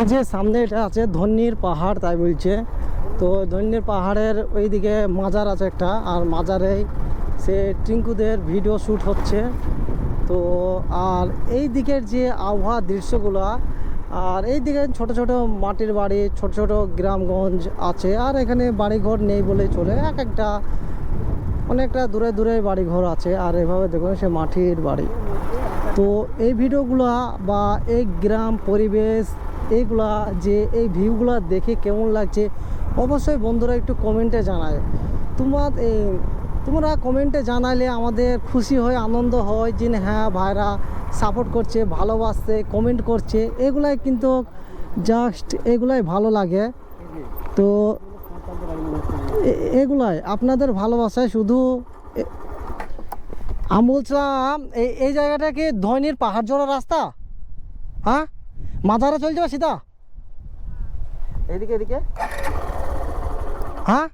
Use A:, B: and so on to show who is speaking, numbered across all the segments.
A: এই যে সামনে এটা আছে ধন্যীর পাহাড়, তাই বলছে। তো ধন্যীর পাহাড়ের ওইদিকে মাজার আছে একটা, আর মাজারেই সে টিঙ্কুদের ভিডিও শ্যুট হচ্ছে। তো আর এই দিকের যে আবহাওয়া দৃশ্যগুলো, আর এই দিকে ছোট ছোট মাটির বাড়ি, ছোট ছোট গ্রামগঞ্জ আছে, আর এখানে বাড়িঘর নেই বলে চলে। এক একটা, অনেকটা দূরে দূরে বাড়িঘর আছে, আর এভাবে দেখুন সে মাটির বাড়ি। তো এই ভিডিওগুলা বা এই গ্রাম পরিবেশ এইগুলা যে এই ভিউগুলা দেখে কেমন লাগছে, অবশ্যই বন্ধুরা একটু কমেন্টে জানায়। তোমার এই, তোমরা কমেন্টে জানালে আমাদের খুশি হয়, আনন্দ হয়, যে হ্যাঁ ভাইরা সাপোর্ট করছে, ভালোবাসছে কমেন্ট করছে, এগুলাই কিন্তু জাস্ট এগুলাই ভালো লাগে। তো এগুলাই, আপনাদের ভালোবাসায় শুধু আমি বলছিলাম এই এই জায়গাটা কি ধৈনির পাহাড় জোড়া রাস্তা? হ্যাঁ? মাথারে চলে যাবে সিধা।
B: এদিকে এদিকে।
A: হ্যাঁ?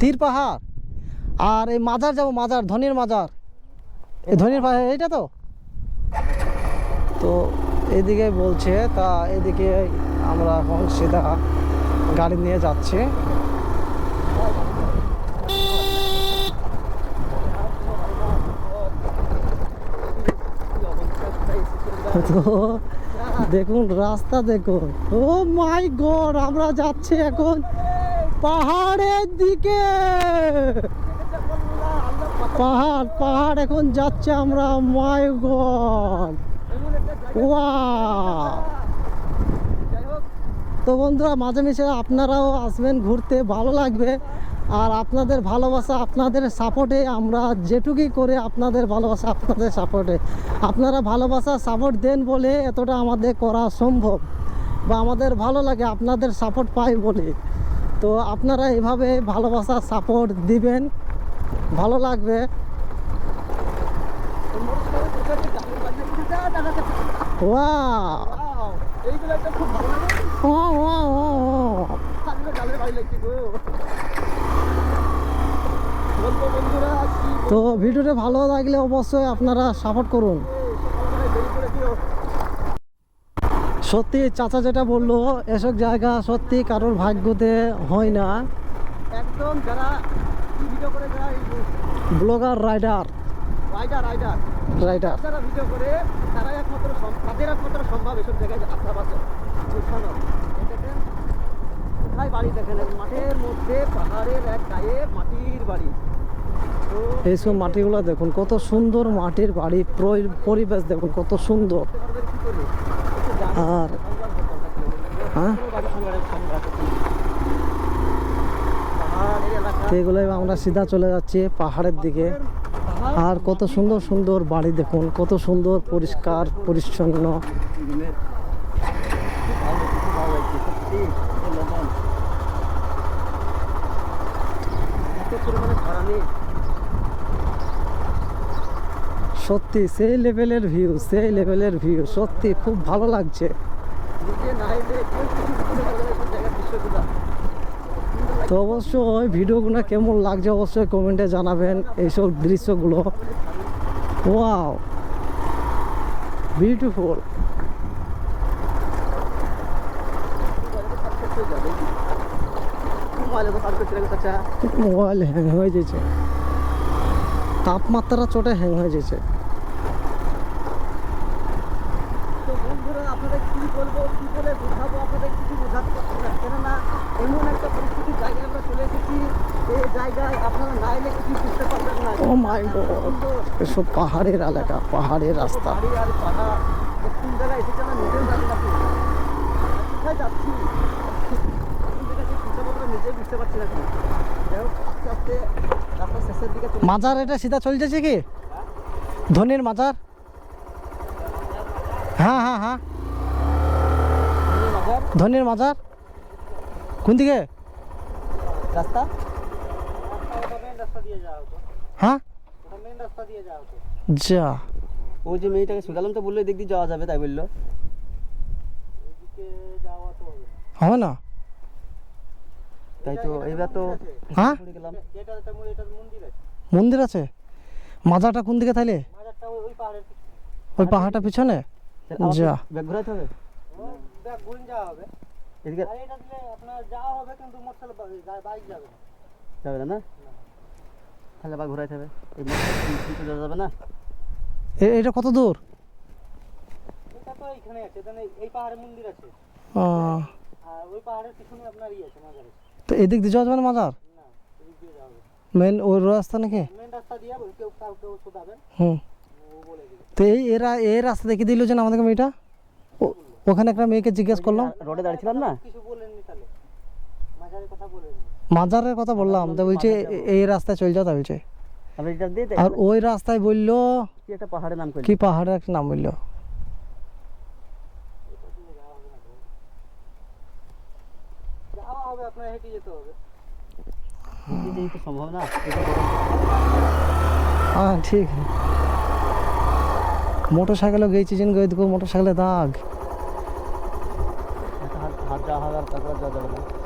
A: তীর পাহাড়। আর এই মাজার যাব মাজার ধনির মাজার। এই ধনির পাহাড় এইটা তো? তো এদিকে বলছে তা এদিকে আমরা এখন সিধা গাড়ি নিয়ে যাচ্ছি। তো দেখুন, রাস্তা দেখুন। ও মাই গড, আমরা যাচ্ছি এখন পাহাড়ের দিকে। পাহাড় পাহাড় এখন যাচ্ছে আমরা, মাই গড। ওয়া তো বন্ধুরা, মাঝে মাঝে আপনারাও আসবেন, ঘুরতে, ভালো লাগবে। আর আপনাদের ভালোবাসা আপনাদের সাপোর্টে আমরা যেটুকুই করে আপনাদের ভালোবাসা আপনাদের সাপোর্টে। আপনারা ভালোবাসা সাপোর্ট দেন বলে এতটা আমাদের করা সম্ভব বা আমাদের ভালো লাগে আপনাদের সাপোর্ট পাই বলে। তো আপনারা এভাবে ভালোবাসা সাপোর্ট দিবেন ভালো লাগবে। ওয়া
B: এইগুলো একটা খুব ভালো লাগে
A: ওয়া ওয়া ওয়া
B: সামনে জালের বাড়ি লাগছে গো বলব বন্ধুরা কি
A: তো ভিডিওটা ভালো লাগলে অবশ্যই আপনারা সাপোর্ট করুন। সত্যি চাচা যেটা বলল এসব জায়গা সত্যি কারোর ভাগ্যতে হয় না।
B: একদম যারা ভিডিও করে যারা
A: blogger rider.
B: Rider rider.
A: Rider.
B: যারা ভিডিও করে তারা একমাত্র তাদের একমাত্র সম্ভব এসব জায়গায় আসা বাসা দেখেন কোথায় বাড়ি দেখেন? মাঠের মধ্যে পাহাড়ের এক গায়ে মাটির বাড়ি।
A: এইসব মাটিগুলো দেখুন, কত সুন্দর মাটির বাড়ি পরিবেশ দেখুন, কত সুন্দর। আর হ্যাঁ? এগুলোই আমরা সিধা চলে যাচ্ছি পাহাড়ের দিকে। আর কত সুন্দর সুন্দর বাড়ি দেখুন, কত সুন্দর পরিষ্কার, পরিচ্ছন্ন
B: খুব ভালো লাগছে সত্যি,
A: সেই লেভেলের ভিউ সেই লেভেলের ভিউ সত্যি খুব ভালো লাগছে। তো অবশ্যই ভিডিওগুলো কেমন লাগছে অবশ্যই কমেন্টে জানাবেন এইসব দৃশ্যগুলো। ওয়াও বিউটিফুল
B: মোবাইল
A: হ্যাং হয়ে যেছে তাপমাত্রা চোটে হ্যাং হয়ে যেছে
B: তো বন্ধুরা আপনাদের কি বলব কি বলে বোঝাবো আপনাদের কিছু বোঝাতে পারছি না? কেননা এমন একটা পরিস্থিতির জায়গায় আমরা চলে এসেছি এই জায়গায় আপনারা না এলে কিছু বুঝতে পারবেন না।
A: ও মাই গড
B: সুন্দর
A: এসব পাহাড়ের এলাকা পাহাড়ের রাস্তা।
B: আর পাহাড় কোন জায়গায় এসেছে আমরা নিজেও জানি না। কোথায় যাচ্ছি? নিজেই বুঝতে পারছি না। ঠিক। যাই হোক আস্তে আস্তে রাস্তার শেষের দিকে
A: মাজার এটা সিধা চলে যাচ্ছে কি? ধনির মাজার? হ্যাঁ হ্যাঁ হ্যাঁ। ধনির মাজার? কোন দিকে?
B: রাস্তা?
A: হ্যাঁ? যা।
B: ওই যে মেয়েটাকে শুধালাম তো বলল দিয়ে যাওয়া যাবে তাই বলল। হবে
A: না?
B: তাই তো এবার তো
A: হ্যাঁ?
B: মন্দির আছে?
A: মাজারটা কোন দিকে তাইলে?
B: ওই
A: পাহাড়টা পিছনে? যা।
B: ঘোরাতে হবে?
A: যাওয়া হবে।
B: এদিকে।
A: আর এটা দিলে আপনার যাওয়া হবে কিন্তু মোটরসাইকেল বাইক যাবে না।
B: যাবে না তাহলে আবার ঘোরাইতে হবে এই যাবে না?
A: এটা কত দূর? এটা তো এইখানে আছে এখানে এই পাহাড়ে মন্দির আছে। আর ওই পাহাড়ের পিছনে আপনার ইয়ে আছে মাজার তো এদিক দিয়ে যাওয়া যাবে না মাজার? না এদিক দিয়ে যাওয়া মেন ওই রাস্তা নাকি? মেন রাস্তা দিয়ে কেউ কাউ কেউ শোধাবেন হুম। তো এই এরা এই রাস্তা দেখে দিল যে আমাদেরকে মেয়েটা ও- ওখানে একটা মেয়েকে জিজ্ঞেস করলাম।
B: রোডে দাঁড়িয়েছিলাম না?
A: মাজারের কথা বললাম। তো বলছে এই রাস্তায় চলে যাও বলছে। আর ওই রাস্তায় বলল
B: কি পাহাড়ের
A: একটা নাম বলল? হ্যাঁ ঠিক। মোটর সাইকেলও গেছি যেন গেয়ে মোটর সাইকেলে দাগ।
B: আর তারপর যাওয়া যাবে